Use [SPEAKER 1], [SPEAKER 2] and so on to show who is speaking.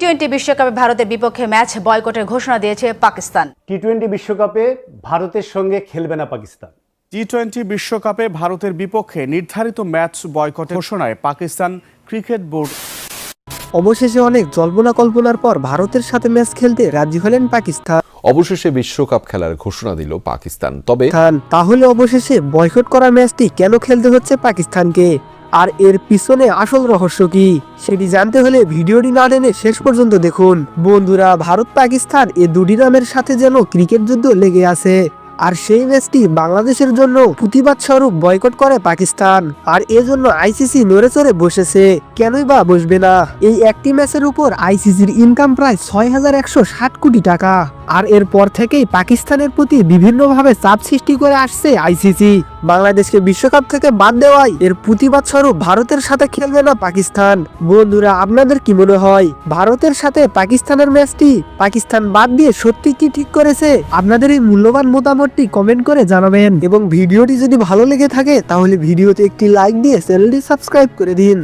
[SPEAKER 1] Twenty বিশ্বকাপে ভারতের বিপক্ষে ম্যাচ বয়কটের ঘোষণা দিয়েছে পাকিস্তান।
[SPEAKER 2] টি টোয়েন্টি বিশ্বকাপে ভারতের সঙ্গে খেলবে না পাকিস্তান।
[SPEAKER 3] টি টোয়েন্টি বিশ্বকাপে ভারতের বিপক্ষে নির্ধারিত ম্যাচ বয়কটের ঘোষণায় পাকিস্তান ক্রিকেট বোর্ড।
[SPEAKER 4] অবশেষে অনেক জল্পনা কল্পনার পর ভারতের সাথে ম্যাচ খেলতে রাজি হলেন পাকিস্তান।
[SPEAKER 5] অবশেষে বিশ্বকাপ খেলার ঘোষণা দিল পাকিস্তান। তবে
[SPEAKER 4] তাহলে অবশেষে বয়কট করা ম্যাচটি কেন খেলতে হচ্ছে পাকিস্তানকে? আর এর পিছনে আসল রহস্য কি সেটি জানতে হলে ভিডিওটি না টেনে শেষ পর্যন্ত দেখুন। বন্ধুরা, ভারত পাকিস্তান এ দুটি নামের সাথে যেন ক্রিকেট যুদ্ধ লেগে আছে। আর সেই ম্যাচটি বাংলাদেশের জন্য প্রতিবাদ স্বরূপ বয়কট করে পাকিস্তান। আর এজন্য আইসিসি নড়ে চড়ে বসেছে। কেনই বা বসবে না? এই একটি ম্যাচের উপর আইসিসির ইনকাম প্রায় ছয় হাজার একশো ষাট কোটি টাকা। আর এরপর থেকেই পাকিস্তানের প্রতি বিভিন্নভাবে চাপ সৃষ্টি করে আসছে আইসিসি। বাংলাদেশকে বিশ্বকাপ থেকে বাদ দেওয়ায় এর প্রতিবাদ স্বরূপ ভারতের সাথে খেলবে না পাকিস্তান। বন্ধুরা, আপনাদের কি মনে হয়? ভারতের সাথে পাকিস্তানের ম্যাচটি পাকিস্তান বাদ দিয়ে সত্যি কি ঠিক করেছে? আপনাদের এই মূল্যবান মতামতটি কমেন্ট করে জানাবেন। এবং ভিডিওটি যদি ভালো লেগে থাকে, তাহলে ভিডিওতে একটি লাইক দিয়ে চ্যানেলটি সাবস্ক্রাইব করে দিন।